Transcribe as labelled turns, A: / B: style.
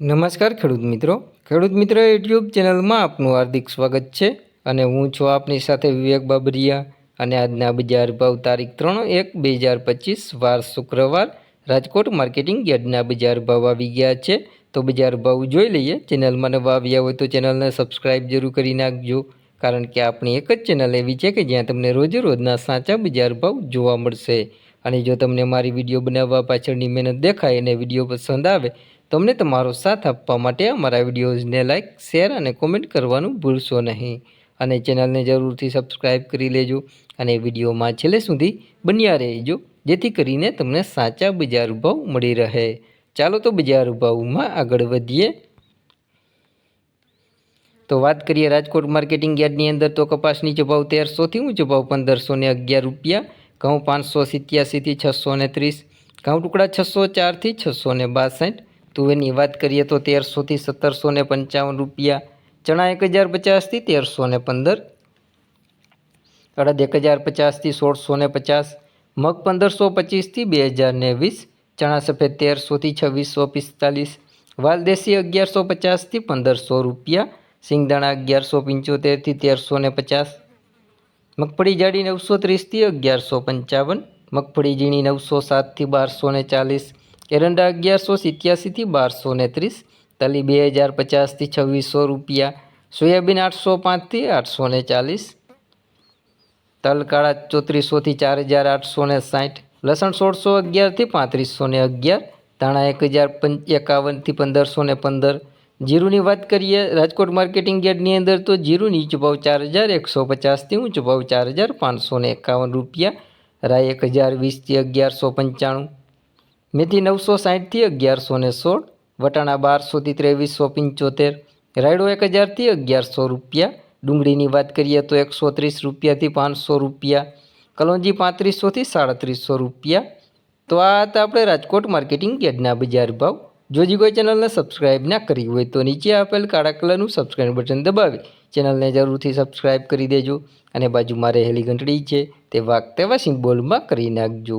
A: નમસ્કાર ખેડૂત મિત્રો. ખેડૂત મિત્ર યુટ્યુબ ચેનલમાં આપનું હાર્દિક સ્વાગત છે અને હું છું આપની સાથે વિવેક બાબરિયા અને આજના બજાર ભાવ તારીખ ત્રણ એક બે હજાર પચીસ, વાર શુક્રવાર. રાજકોટ માર્કેટિંગ યાર્ડના બજાર ભાવ આવી ગયા છે. તો બજાર ભાવ જોઈ લઈએ. ચેનલમાં નવા આવ્યા હોય તો ચેનલને સબસ્ક્રાઈબ જરૂર કરી નાખજો. કારણ કે આપણી એક જ ચેનલ એવી છે કે જ્યાં તમને રોજે રોજના સાચા બજાર ભાવ જોવા મળશે. અને જો તમને મારી વીડિયો બનાવવા પાછળની મહેનત દેખાય અને વીડિયો પસંદ આવે તમને તમારો સાથ આપવા માટે અમારા વિડીયોઝને લાઇક શેર અને કોમેન્ટ કરવાનું ભૂલશો નહીં. અને ચેનલને જરૂરથી સબસ્ક્રાઇબ કરી લેજો અને વિડીયોમાં છેલ્લે સુધી બન્યા રહેજો, જેથી કરીને તમને સાચા બજાર ભાવ મળી રહે. ચાલો તો બજાર ભાવમાં આગળ વધીએ. તો વાત કરીએ રાજકોટ માર્કેટિંગ યાર્ડની અંદર તો કપાસની જભાવ તેરસોથી ઊંચો ભાવ પંદરસો ને અગિયાર રૂપિયા, ઘઉં પાંચસો સિત્યાસીથી છસો ને ત્રીસ, ઘઉં ટુકડા છસો ચારથી છસો ને બાસઠ તુવેરની વાત કરીએ તો તેરસોથી સત્તરસો ને પંચાવન રૂપિયા. ચણા એક હજાર પચાસથી તેરસો ને પંદર. અડદ એક હજાર પચાસથી સોળસો ને પચાસ. મગ પંદરસો પચીસથી બે હજાર ને વીસ. ચણા સફેદ તેરસોથી છવ્વીસો પિસ્તાલીસ. વાલદેશી અગિયારસો પચાસથી પંદરસો રૂપિયા. સિંગદાણા અગિયારસો પંચોતેરથી તેરસો ને પચાસ. મગફળી જાડી નવસો ત્રીસથી અગિયારસો પંચાવન. મગફળી ઝીણી નવસો સાતથી બારસો ને ચાલીસ. એરંડા અગિયારસો સિત્યાસીથી બારસો ને ત્રીસ, તલી બે હજાર પચાસથી છવ્વીસો રૂપિયા, સોયાબીન આઠસો પાંચથી આઠસો ને ચાલીસ તલકાળા ચોત્રીસોથી ચાર હજાર આઠસો ને સાઠ, લસણ સોળસો અગિયારથી પાંત્રીસો ને અગિયાર, ધાણા એક હજાર એકાવનથી પંદરસો ને પંદર, જીરુની વાત કરીએ, રાજકોટ માર્કેટિંગ યાર્ડની અંદર તો જીરું નીચો ભાવ ચાર હજાર એકસો પચાસથી ઊંચો ભાવ ચાર હજાર પાંચસો ને એકાવન રૂપિયા, રાય એક હજાર વીસથી અગિયારસો પંચાણું મેથી નવસો સાઠથી અગિયારસો ને સોળ, વટાણા બારસોથી ત્રેવીસો પંચોતેર, રાયડો એક હજારથી અગિયારસો રૂપિયા, ડુંગળીની વાત કરીએ તો એકસો ત્રીસ રૂપિયાથી પાંચસો રૂપિયા, કલોંજી પાંત્રીસોથી સાડત્રીસો રૂપિયા. તો આ હતા આપણે રાજકોટ માર્કેટિંગ યાર્ડના બજાર ભાવ. જો હજી કોઈ ચેનલને સબસ્ક્રાઇબ ના કરી હોય તો નીચે આપેલ કાળા કલરનું સબસ્ક્રાઇબ બટન દબાવી, ચેનલને જરૂરથી સબસ્ક્રાઇબ કરી દેજો અને બાજુમાં રહેલી ઘંટડી છે તે વાગ તેવા સિમ્બોલમાં કરી નાખજો.